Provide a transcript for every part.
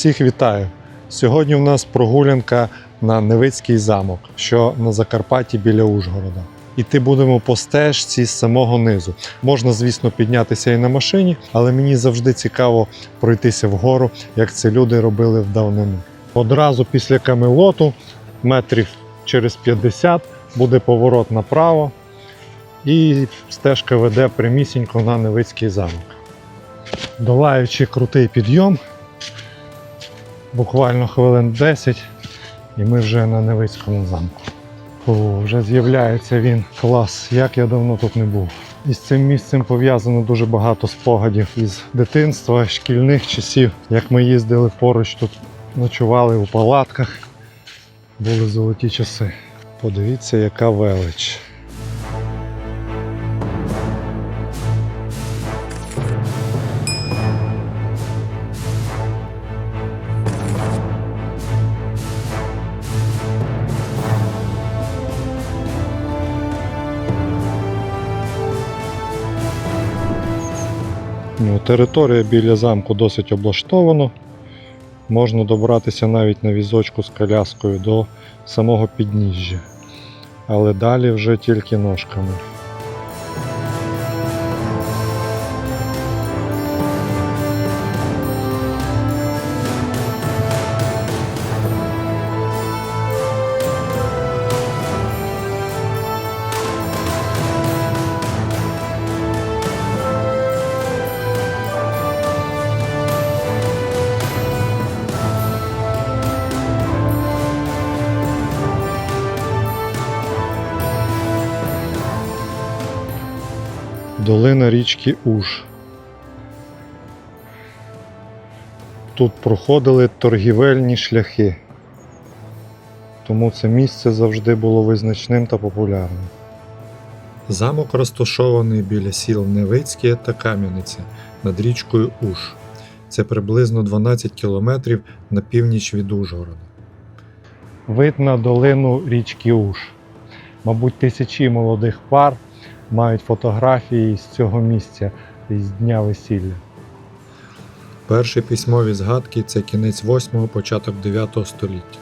Всіх вітаю! Сьогодні в нас прогулянка на Невицький замок, що на Закарпатті біля Ужгорода. Іти будемо по стежці з самого низу. Можна, звісно, піднятися і на машині, але мені завжди цікаво пройтися вгору, як це люди робили в давнину. Одразу після камелоту, метрів через 50, буде поворот направо, і стежка веде прямісінько на Невицький замок. Долаючи крутий підйом, буквально хвилин 10, і ми вже на Невицькому замку. О, вже з'являється він. Клас, як я давно тут не був. І з цим місцем пов'язано дуже багато спогадів із дитинства, шкільних часів, як ми їздили поруч тут, ночували у палатках. Були золоті часи. Подивіться, яка велич. Територія біля замку досить облаштована. Можна добратися навіть на візочку з коляскою до самого підніжжя. Але далі вже тільки ножками. Долина річки Уж. Тут проходили торгівельні шляхи. Тому це місце завжди було визначним та популярним. Замок розташований біля сіл Невицьке та Кам'яниця над річкою Уж. Це приблизно 12 кілометрів на північ від Ужгорода. Вид на долину річки Уж. Мабуть, тисячі молодих пар мають фотографії з цього місця з дня весілля. Перші письмові згадки це кінець 8-го, початок 9 століття.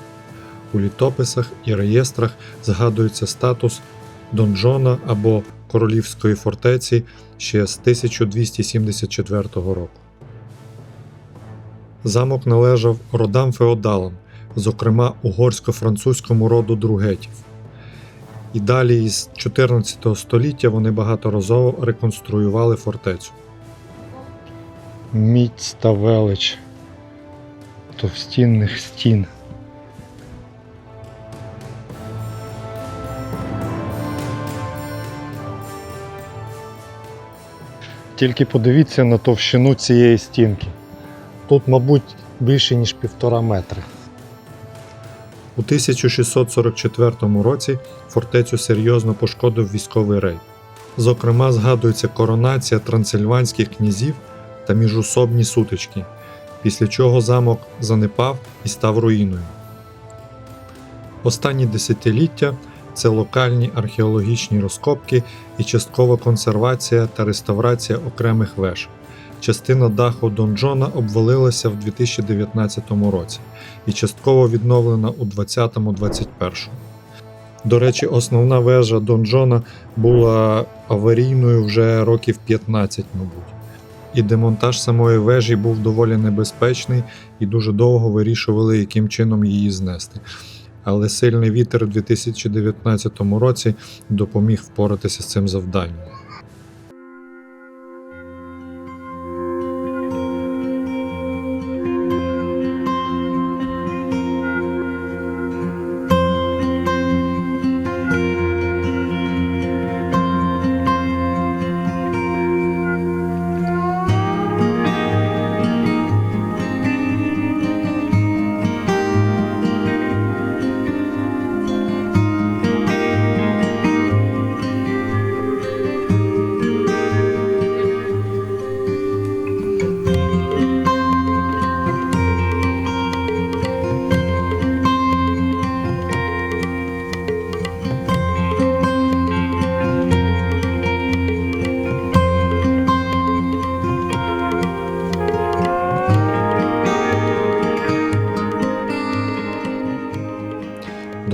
У літописах і реєстрах згадується статус донжона або королівської фортеці ще з 1274 року. Замок належав родам феодалам, зокрема угорсько-французькому роду другетів. І далі із 14 століття вони багаторазово реконструювали фортецю. Міць та велич товстінних стін. Тільки подивіться на товщину цієї стінки. Тут, мабуть, більше ніж півтора метри. У 1644 році фортецю серйозно пошкодив військовий рейд. Зокрема, згадується коронація трансильванських князів та міжусобні сутички, після чого замок занепав і став руїною. Останні десятиліття це локальні археологічні розкопки і часткова консервація та реставрація окремих веж. Частина даху донжона обвалилася в 2019 році і частково відновлена у 2020-2021. До речі, основна вежа донжона була аварійною вже років 15, мабуть. І демонтаж самої вежі був доволі небезпечний і дуже довго вирішували, яким чином її знести. Але сильний вітер у 2019 році допоміг впоратися з цим завданням.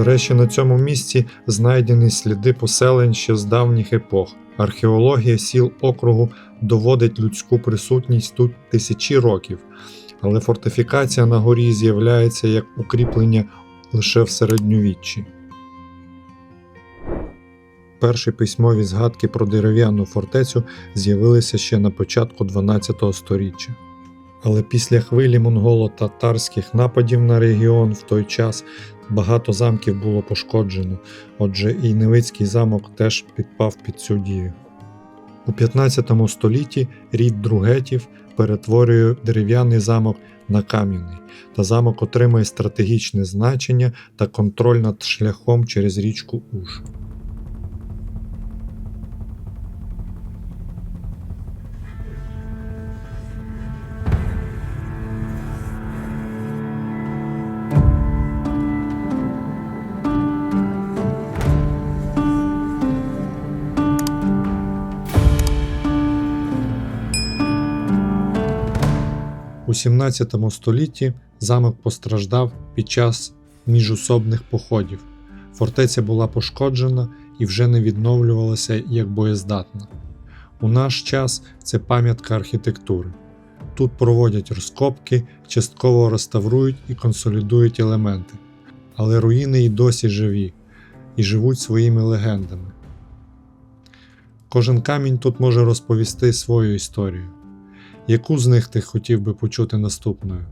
До речі, на цьому місці знайдені сліди поселень ще з давніх епох. Археологія сіл округу доводить людську присутність тут тисячі років, але фортифікація на горі з'являється як укріплення лише в середньовіччі. Перші письмові згадки про дерев'яну фортецю з'явилися ще на початку 12 століття. Але після хвилі монголо-татарських нападів на регіон в той час багато замків було пошкоджено, отже, і Невицький замок теж підпав під цю дію. У 15 столітті рід Другетів перетворює дерев'яний замок на кам'яний, та замок отримує стратегічне значення та контроль над шляхом через річку Уж. У 17 столітті замок постраждав під час міжусобних походів. Фортеця була пошкоджена і вже не відновлювалася як боєздатна. У наш час це пам'ятка архітектури. Тут проводять розкопки, частково реставрують і консолідують елементи. Але руїни й досі живі і живуть своїми легендами. Кожен камінь тут може розповісти свою історію. Яку з них ти хотів би почути наступною?